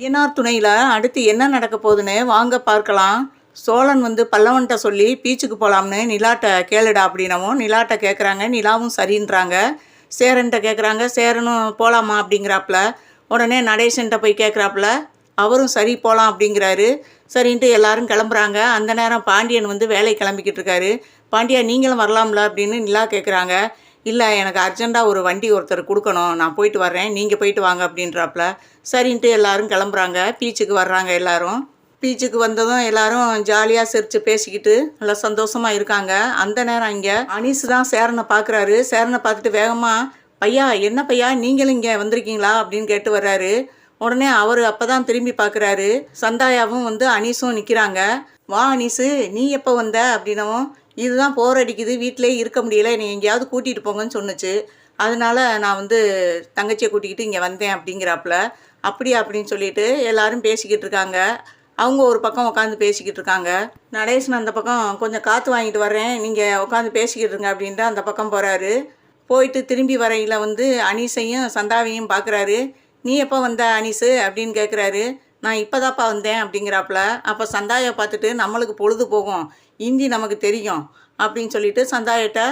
ஐயனார் துணையில் அடுத்து என்ன நடக்க போகுதுன்னு வாங்க பார்க்கலாம். சோழன் வந்து பல்லவன்கிட்ட சொல்லி பீச்சுக்கு போகலாம்னு நிலாட்டை கேளுடா அப்படின்னவும் நிலாட்ட கேட்குறாங்க நிலாவும் சரின்றாங்க. சேரன்ட்ட கேட்குறாங்க சேரனும் போகலாமா அப்படிங்கிறாப்புல. உடனே நடேசன்கிட்ட போய் கேட்குறாப்புல அவரும் சரி போகலாம் அப்படிங்கிறாரு. சரின்ட்டு எல்லாரும் கிளம்புறாங்க. அந்த நேரம் பாண்டியன் வந்து வேலை கிளம்பிக்கிட்டு இருக்காரு. பாண்டியா நீங்களும் வரலாம்ல அப்படின்னு நிலா கேட்குறாங்க இல்லை எனக்கு அர்ஜெண்ட்டாக ஒரு வண்டி ஒருத்தர் கொடுக்கணும். நான் போயிட்டு வர்றேன். நீங்கள் போயிட்டு வாங்க அப்படின்றாப்புல சரின்ட்டு எல்லாரும் கிளம்புறாங்க. பீச்சுக்கு வர்றாங்க எல்லாரும். பீச்சுக்கு வந்ததும் எல்லாரும் ஜாலியாக சிரித்து பேசிக்கிட்டு நல்லா சந்தோஷமாக இருக்காங்க. அந்த நேரம் இங்கே அனீஸ் தான் சேரனை பார்க்குறாரு சேரனை பார்த்துட்டு வேகமாக பையா என்ன பையா? நீங்களும் இங்கே வந்திருக்கீங்களா? அப்படின்னு கேட்டு வர்றாரு. உடனே அவர் அப்போ தான் திரும்பி பார்க்குறாரு சந்தாயாவும் வந்து அனீஸும் நிற்கிறாங்க வா அனீஸு நீ எப்போ வந்த? அப்படின்னவும் இதுதான் போர் அடிக்குது வீட்டிலே இருக்க முடியல என்னை எங்கேயாவது கூட்டிகிட்டு போங்கன்னு சொன்னுச்சு. அதனால நான் வந்து தங்கச்சியை கூட்டிக்கிட்டு இங்கே வந்தேன் அப்படிங்கிறாப்புல. அப்படியா அப்படின்னு சொல்லிட்டு எல்லாரும் பேசிக்கிட்டு இருக்காங்க. அவங்க ஒரு பக்கம் உட்காந்து பேசிக்கிட்டு இருக்காங்க. நடேசன் அந்த பக்கம் கொஞ்சம் காற்று வாங்கிட்டு வர்றேன் நீங்கள் உட்காந்து பேசிக்கிட்டு இருங்க அப்படின்ட்டு அந்த பக்கம் போகிறாரு போயிட்டு திரும்பி வரையில் வந்து அனீஸையும் சந்தாவையும் பார்க்குறாரு நீ எப்போ வந்த அனீஸு அப்படின்னு கேட்குறாரு நான் இப்போதாப்பா வந்தேன் அப்படிங்கிறாப்புல. அப்போ சந்தாயை பார்த்துட்டு நம்மளுக்கு பொழுது போகும். ஹிந்தி நமக்கு தெரியும் அப்படின்னு சொல்லிட்டு சந்தாயிட்ட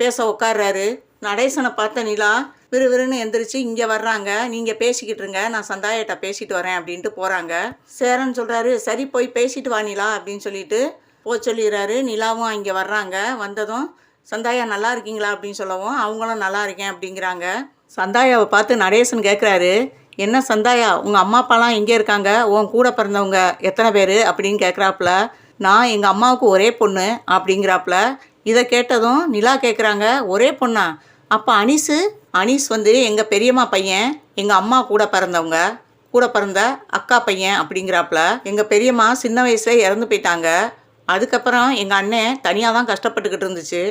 பேச உட்கார்றாரு நடேசனை பார்த்த நிலா விறுவிறுன்னு எந்திரிச்சு இங்கே வர்றாங்க. நீங்கள் பேசிக்கிட்டு இருங்க. நான் சந்தாயிட்ட பேசிட்டு வரேன் அப்படின்ட்டு போகிறாங்க சேரன் சொல்கிறாரு சரி போய் பேசிட்டு வா நிலா அப்படின்னு சொல்லிட்டு போ சொல்லிடுறாரு. நிலாவும் இங்கே வர்றாங்க. வந்ததும் சந்தாயா நல்லா இருக்கீங்களா? அப்படின்னு சொல்லவும் அவங்களும் நல்லா இருக்கேன் அப்படிங்கிறாங்க. சந்தாயாவை பார்த்து நடேசன் கேட்குறாரு என்ன சந்தாயா உங்கள் அம்மா அப்பாலாம் எங்கே இருக்காங்க? உன் கூட பிறந்தவங்க எத்தனை பேர்? அப்படின்னு கேட்குறாப்புல நான் எங்கள் அம்மாவுக்கு ஒரே பொண்ணு அப்படிங்கிறாப்புல இதை கேட்டதும் நிலா கேட்குறாங்க ஒரே பொண்ணா? அப்போ அனீஸு அனீஸ் வந்து எங்கள் பெரியம்மா பையன் எங்கள் அம்மா கூட பிறந்தவங்க கூட பிறந்த அக்கா பையன் அப்படிங்கிறாப்புல எங்கள் பெரியம்மா சின்ன வயசுல இறந்து போயிட்டாங்க. அதுக்கப்புறம் எங்கள் அண்ணன் தனியாக தான் கஷ்டப்பட்டுக்கிட்டு இருந்துச்சு.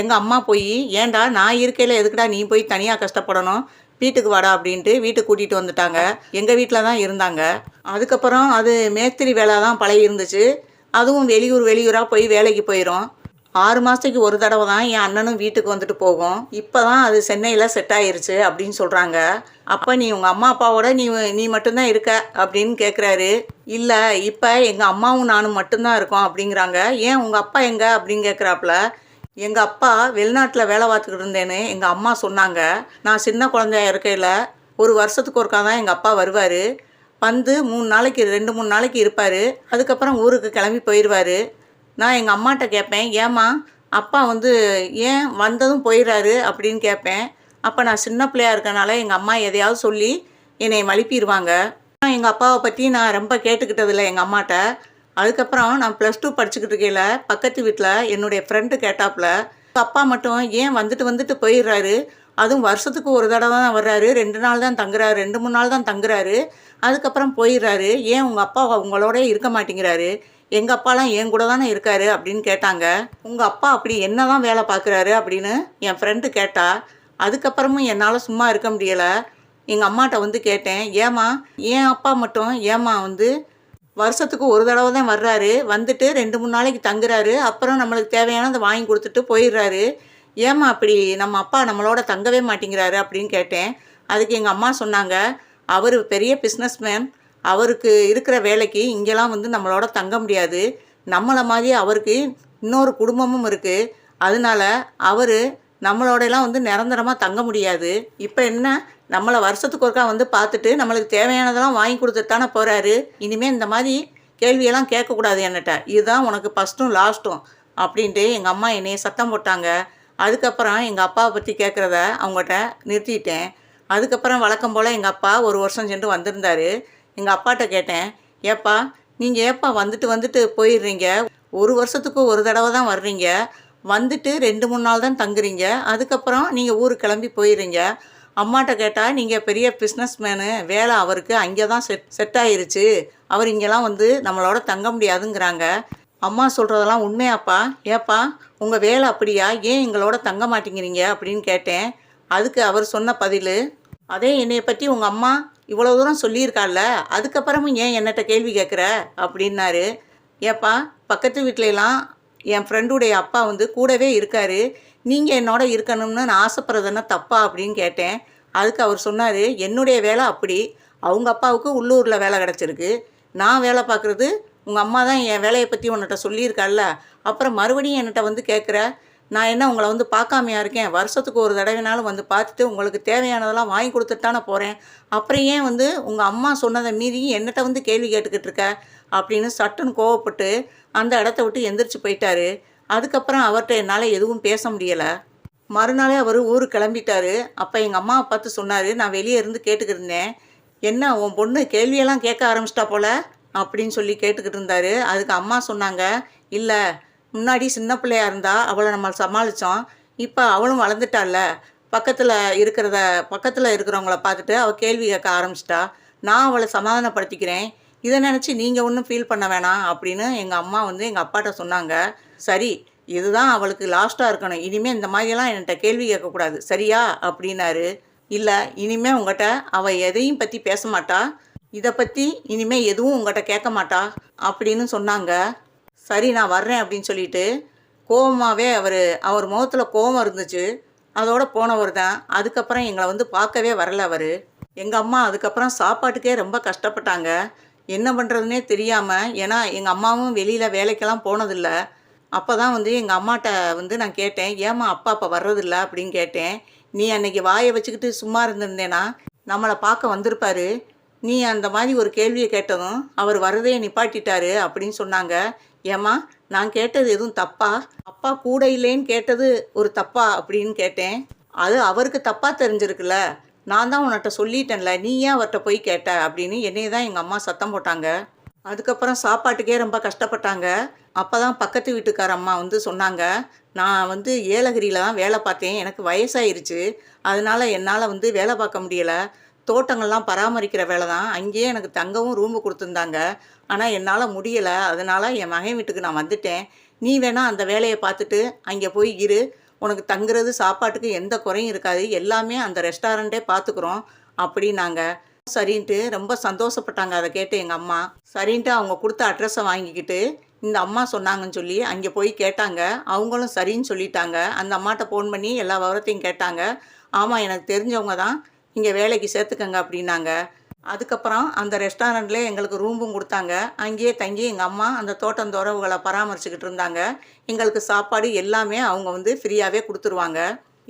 எங்கள் அம்மா போய் ஏன்டா நான் இருக்கையில் எதுக்குடா நீ போய் தனியாக கஷ்டப்படணும்? வீட்டுக்கு வாடா அப்படின்ட்டு வீட்டுக்கு கூட்டிகிட்டு வந்துட்டாங்க. எங்கள் வீட்டில் தான் இருந்தாங்க. அதுக்கப்புறம் அது மேஸ்திரி வேலை தான் பழகி இருந்துச்சு அதுவும் வெளியூர் வெளியூராக போய் வேலைக்கு போயிடும் ஆறு மாதத்துக்கு ஒரு தடவை தான் என் அண்ணனும் வீட்டுக்கு வந்துட்டு போகும். இப்போ தான் அது சென்னையில் செட் ஆயிருச்சு அப்படின்னு சொல்கிறாங்க அப்போ நீ உங்கள் அம்மா அப்பாவோட நீ நீ மட்டும்தான் இருக்க அப்படின்னு கேட்குறாரு இல்லை இப்போ எங்கள் அம்மாவும் நானும் மட்டும்தான் இருக்கோம் அப்படிங்கிறாங்க. ஏன் உங்கள் அப்பா எங்கே அப்படின்னு கேட்குறாப்புல எங்கள் அப்பா வெளிநாட்டில் வேலை பார்த்துக்கிட்டு இருந்தேன்னு எங்கள் அம்மா சொன்னாங்க. நான் சின்ன குழந்தையா இருக்கையில் ஒரு வருஷத்துக்கு ஒருக்கா தான் எங்கள் அப்பா வருவார். வந்து மூணு நாளைக்கு ரெண்டு மூணு நாளைக்கு இருப்பார். அதுக்கப்புறம் ஊருக்கு கிளம்பி போயிடுவார் நான் எங்கள் அம்மாட்ட கேட்பேன் ஏம்மா அப்பா வந்து ஏன் வந்ததும் போயிடுறாரு அப்படின்னு கேட்பேன் அப்போ நான் சின்ன பிள்ளையா இருக்கனால எங்கள் அம்மா எதையாவது சொல்லி என்னை மழுப்பிடுவாங்க எங்கள் அப்பாவை பற்றி நான் ரொம்ப கேட்டுக்கிட்டதில்ல எங்கள் அம்மாட்ட. அதுக்கப்புறம் நான் ப்ளஸ் டூ படிச்சுக்கிட்டு இருக்கையில் பக்கத்து வீட்டில் என்னுடைய ஃப்ரெண்டு கேட்டாப்புல அப்பா மட்டும் ஏன் வந்துட்டு வந்துட்டு போயிடுறாரு அதுவும் வருஷத்துக்கு ஒரு தடவை தான் வர்றாரு. ரெண்டு நாள் தான் தங்குறாரு. ரெண்டு மூணு நாள் தான் தங்குறாரு. அதுக்கப்புறம் போயிடுறாரு. ஏன் உங்கள் அப்பா உங்களோட இருக்க மாட்டேங்கிறாரு? எங்கள் அப்பாலாம் என் கூட தானே இருக்காரு அப்படின்னு கேட்டாங்க. உங்கள் அப்பா அப்படி என்ன தான் வேலை பார்க்குறாரு அப்படின்னு என் ஃப்ரெண்டு கேட்டா அதுக்கப்புறமும் என்னால் சும்மா இருக்க முடியலை. எங்கள் அம்மாட்ட வந்து கேட்டேன். ஏம்மா என் அப்பா மட்டும் ஏம்மா வந்து வருஷத்துக்கு ஒரு தடவை தான் வர்றாரு. வந்துட்டு ரெண்டு மூணு நாளைக்கு தங்குறாரு. அப்புறம் நம்மளுக்கு தேவையானதை வாங்கி கொடுத்துட்டு போயிடுறாரு. ஏம்மா அப்படி நம்ம அப்பா நம்மளோட தங்கவே மாட்டேங்கிறாரு அப்படின்னு கேட்டேன். அதுக்கு எங்கள் அம்மா சொன்னாங்க அவர் பெரிய பிஸ்னஸ்மேன் அவருக்கு இருக்கிற வேலைக்கு இங்கெல்லாம் வந்து நம்மளோட தங்க முடியாது. நம்மளை மாதிரி அவருக்கு இன்னொரு குடும்பமும் இருக்குது அதனால அவர் நம்மளோடலாம் வந்து நிரந்தரமாக தங்க முடியாது. இப்போ என்ன? நம்மளை வருஷத்துக்கு ஒருக்கா வந்து பார்த்துட்டு நம்மளுக்கு தேவையானதெல்லாம் வாங்கி கொடுத்துட்டு தானே போகிறாரு இனிமேல் இந்த மாதிரி கேள்வியெல்லாம் கேட்கக்கூடாது என்னட்ட. இதுதான் உனக்கு ஃபஸ்ட்டும் லாஸ்ட்டும் அப்படின்ட்டு எங்கள் அம்மா என்னைய சத்தம் போட்டாங்க. அதுக்கப்புறம் எங்கள் அப்பாவை பற்றி கேட்குறத அவங்ககிட்ட நிறுத்திட்டேன். அதுக்கப்புறம் வழக்கம் போல் எங்கள் அப்பா ஒரு வருஷம் சென்று வந்திருந்தாரு. எங்கள் அப்பாட்ட கேட்டேன் ஏப்பா நீங்கள் ஏப்பா வந்துட்டு வந்துட்டு போயிடுறீங்க? ஒரு வருஷத்துக்கு ஒரு தடவை தான் வர்றீங்க. வந்துட்டு ரெண்டு மூணு நாள் தான் தங்குறீங்க. அதுக்கப்புறம் நீங்கள் ஊருக்கு கிளம்பி போயிடுறீங்க. அம்மாட்ட கேட்டால் நீங்கள் பெரிய பிஸ்னஸ் மேனு வேலை அவருக்கு அங்கே தான் செட் செட் ஆயிருச்சு. அவர் இங்கெல்லாம் வந்து நம்மளோட தங்க முடியாதுங்கிறாங்க. அம்மா சொல்கிறதெல்லாம் உண்மையாப்பா. ஏப்பா உங்கள் வேலை அப்படியா? ஏன் எங்களோட தங்க மாட்டேங்கிறீங்க? அப்படின்னு கேட்டேன். அதுக்கு அவர் சொன்ன பதில் அதே என்னைய பற்றி உங்கள் அம்மா இவ்வளோ தூரம் சொல்லியிருக்காள்ல அதுக்கப்புறமும் ஏன் என்னட்ட கேள்வி கேட்குற அப்படின்னாரு. ஏப்பா பக்கத்து வீட்டிலலாம் என் ஃப்ரெண்டுடைய அப்பா வந்து கூடவே இருக்காரு. நீங்கள் என்னோட இருக்கணும்னு நான் ஆசைப்படுறதுன்னா தப்பா? அப்படின்னு கேட்டேன். அதுக்கு அவர் சொன்னார் என்னுடைய வேலை அப்படி. அவங்க அப்பாவுக்கு உள்ளூரில் வேலை கிடச்சிருக்கு. நான் வேலை பார்க்குறது உங்கள் அம்மா தான் என் வேலையை பற்றி உன்னிட்ட சொல்லியிருக்காள்ல? அப்புறம் மறுபடியும் என்கிட்ட வந்து கேட்குற நான் என்ன உங்களை வந்து பார்க்காமையா இருக்கேன்? வருஷத்துக்கு ஒரு தடவைனாலும் வந்து பார்த்துட்டு உங்களுக்கு தேவையானதெல்லாம் வாங்கி கொடுத்துட்டு தானே போகிறேன் அப்புறம் ஏன் வந்து உங்கள் அம்மா சொன்னதை மீறி என்னட்ட வந்து கேள்வி கேட்டுக்கிட்டு இருக்க? அப்படின்னு சட்டுன்னு கோவப்பட்டு அந்த இடத்த விட்டு எந்திரிச்சு போயிட்டாரு. அதுக்கப்புறம் அவர்கிட்ட என்னால் எதுவும் பேச முடியலை. மறுநாளே அவர் ஊருக்கு கிளம்பிட்டாரு. அப்போ எங்கள் அம்மாவை பார்த்து சொன்னார் நான் வெளியே இருந்து கேட்டுக்கிருந்தேன் என்ன உன் பொண்ணு கேள்வியெல்லாம் கேட்க ஆரம்பிச்சிட்டா போல? அப்படின்னு சொல்லி கேட்டுக்கிட்டு இருந்தாரு. அதுக்கு அம்மா சொன்னாங்க இல்லை முன்னாடி சின்ன பிள்ளையா இருந்தா அவளை நம்ம சமாளித்தோம் இப்போ அவளும் வளர்ந்துட்டால பக்கத்தில் இருக்கிறத பக்கத்தில் இருக்கிறவங்கள பார்த்துட்டு அவள் கேள்வி கேட்க ஆரம்பிச்சிட்டா. நான் அவளை சமாதானப்படுத்திக்கிறேன். இதை நினச்சி நீங்கள் ஒன்றும் ஃபீல் பண்ண வேணாம் அப்படின்னு எங்கள் அம்மா வந்து எங்கள் அப்பாட்ட சொன்னாங்க. சரி இதுதான் அவளுக்கு லாஸ்ட்டாக இருக்கணும். இனிமேல் இந்த மாதிரியெல்லாம் என்கிட்ட கேள்வி கேட்கக்கூடாது சரியா? அப்படின்னாரு. இல்லை இனிமேல் உங்கள்கிட்ட அவள் எதையும் பற்றி பேச மாட்டா. இதை பற்றி இனிமேல் எதுவும் உங்கள்கிட்ட கேட்க மாட்டா அப்படின்னு சொன்னாங்க. சரி நான் வர்றேன் அப்படின்னு சொல்லிட்டு கோவமாகவே அவர் அவர் முகத்தில் கோவம் இருந்துச்சு. அதோட போனவர் தான். அதுக்கப்புறம் எங்களை வந்து பார்க்கவே வரல அவர். எங்கள் அம்மா அதுக்கப்புறம் சாப்பாட்டுக்கே ரொம்ப கஷ்டப்பட்டாங்க. என்ன பண்ணுறதுனே தெரியாமல் ஏன்னா எங்கள் அம்மாவும் வெளியில் வேலைக்கெல்லாம் போனதில்ல. அப்போ தான் வந்து எங்கள் அம்மாட்ட வந்து நான் கேட்டேன் ஏம்மா அப்பா அப்போ வர்றதில்ல? அப்படின்னு கேட்டேன். நீ அன்னைக்கு வாயை வச்சுக்கிட்டு சும்மா இருந்திருந்தேனா? நம்மளை பார்க்க வந்திருப்பாரு. நீ அந்த மாதிரி ஒரு கேள்வியை கேட்டதும் அவர் வரதையை நிப்பாட்டிட்டாரு அப்படின்னு சொன்னாங்க. ஏம்மா நான் கேட்டது எதுவும் தப்பா? அப்பா கூட இல்லைன்னு கேட்டது ஒரு தப்பா அப்படின்னு கேட்டேன். அது அவருக்கு தப்பா தெரிஞ்சிருக்குல்ல. நான் தான் உன்கிட்ட சொல்லிட்டேன்ல நீ ஏன் அவர்கிட்ட போய் கேட்ட? அப்படின்னு என்னையே தான் எங்கள் அம்மா சத்தம் போட்டாங்க. அதுக்கப்புறம் சாப்பாட்டுக்கே ரொம்ப கஷ்டப்பட்டாங்க. அப்போ தான் பக்கத்து வீட்டுக்கார அம்மா வந்து சொன்னாங்க நான் வந்து ஏலகிரியில் தான் வேலை பார்த்தேன். எனக்கு வயசாயிருச்சு. அதனால் என்னால் வந்து வேலை பார்க்க முடியலை. தோட்டங்கள்லாம் பராமரிக்கிற வேலை தான் அங்கேயே எனக்கு தங்கவும் ரூமு கொடுத்துருந்தாங்க. ஆனால் என்னால் முடியலை. அதனால் என் மகன் வீட்டுக்கு நான் வந்துட்டேன். நீ வேணால் அந்த வேலையை பார்த்துட்டு அங்கே போய் இரு. உனக்கு தங்குறது சாப்பாட்டுக்கு எந்த குறையும் இருக்காது. எல்லாமே அந்த ரெஸ்டாரண்ட்டே பார்த்துக்குறோம். அப்படின்னாங்க. சரின்ட்டு ரொம்ப சந்தோஷப்பட்டாங்க. அதை கேட்டு எங்கள் அம்மா. சரின்ட்டு அவங்க கொடுத்த அட்ரஸை வாங்கிக்கிட்டு இந்த அம்மா சொன்னாங்கன்னு சொல்லி அங்கே போய் கேட்டாங்க. அவங்களும் சரின்னு சொல்லிட்டாங்க. அந்த அம்மாட்ட ஃபோன் பண்ணி எல்லா விவரத்தையும் கேட்டாங்க. ஆமாம் எனக்கு தெரிஞ்சவங்க தான். இங்கே வேலைக்கு சேர்த்துக்கங்க அப்படின்னாங்க. அதுக்கப்புறம் அந்த ரெஸ்டாரண்ட்லேயே எங்களுக்கு ரூமும் கொடுத்தாங்க. அங்கேயே தங்கி எங்கள் அம்மா அந்த தோட்டந்தோரவுகளை பராமரிச்சுக்கிட்டு இருந்தாங்க. எங்களுக்கு சாப்பாடு எல்லாமே அவங்க வந்து ஃப்ரீயாகவே கொடுத்துருவாங்க.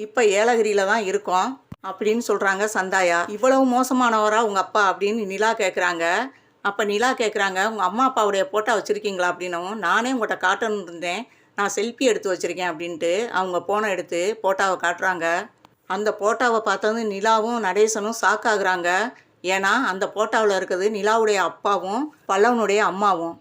இப்போ ஏலகிரியில் தான் இருக்கோம் அப்படின்னு சொல்கிறாங்க சந்தாயா. இவ்வளவு மோசமானவரா உங்கள் அப்பா அப்படின்னு நிலா கேட்குறாங்க அப்போ நிலா கேட்குறாங்க உங்கள் அம்மா அப்பாவுடைய ஃபோட்டோ வச்சுருக்கீங்களா? அப்படின்னவும் நானே உங்கள்கிட்ட காட்டணும்னு இருந்தேன். நான் செல்ஃபி எடுத்து வச்சுருக்கேன் அப்படின்ட்டு அவங்க போனை எடுத்து ஃபோட்டோவை காட்டுறாங்க. அந்த ஃபோட்டோவை பார்த்தது நிலாவும் நடேசனும் ஷாக் ஆகுறாங்க. ஏன்னா அந்த ஃபோட்டோவில் இருக்கிறது நிலாவுடைய அப்பாவும் பல்லவனுடைய அம்மாவும்.